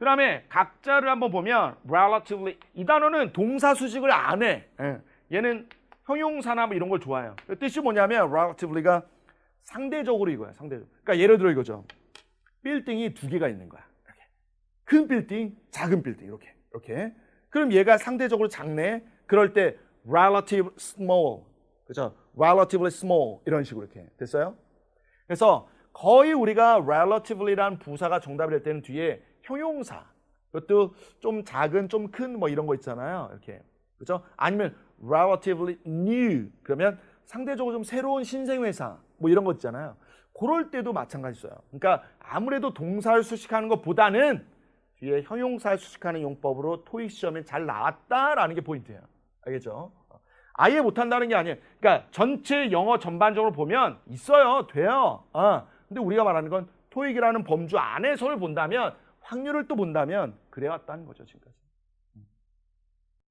그 다음에 각자를 한번 보면 relatively 이 단어는 동사 수식을 안 해. 예. 얘는 형용사나 뭐 이런 걸 좋아해요. 그 뜻이 뭐냐면 relativelly가 상대적으로 이거야. 상대적. 그러니까 예를 들어 이거죠. 빌딩이 두 개가 있는 거야. 이렇게. 큰 빌딩, 작은 빌딩 이렇게. 이렇게. 그럼 얘가 상대적으로 작네. 그럴 때 relative small. 그죠? relatively small 이런 식으로 이렇게 됐어요? 그래서 거의 우리가 relativelly란 부사가 정답이 될 때는 뒤에 형용사. 그것도 좀 작은 좀 큰 뭐 이런 거 있잖아요. 이렇게. 그죠? 아니면 relatively new. 그러면 상대적으로 좀 새로운 신생 회사 뭐 이런 거 있잖아요. 그럴 때도 마찬가지어요. 그러니까 아무래도 동사를 수식하는 것보다는 뒤에 형용사를 수식하는 용법으로 토익 시험에 잘 나왔다라는 게 포인트예요. 알겠죠? 아예 못한다는 게 아니에요. 그러니까 전체 영어 전반적으로 보면 있어요. 돼요. 어. 근데 우리가 말하는 건 토익이라는 범주 안에서를 본다면 확률을 또 본다면 그래 왔다는 거죠 지금까지.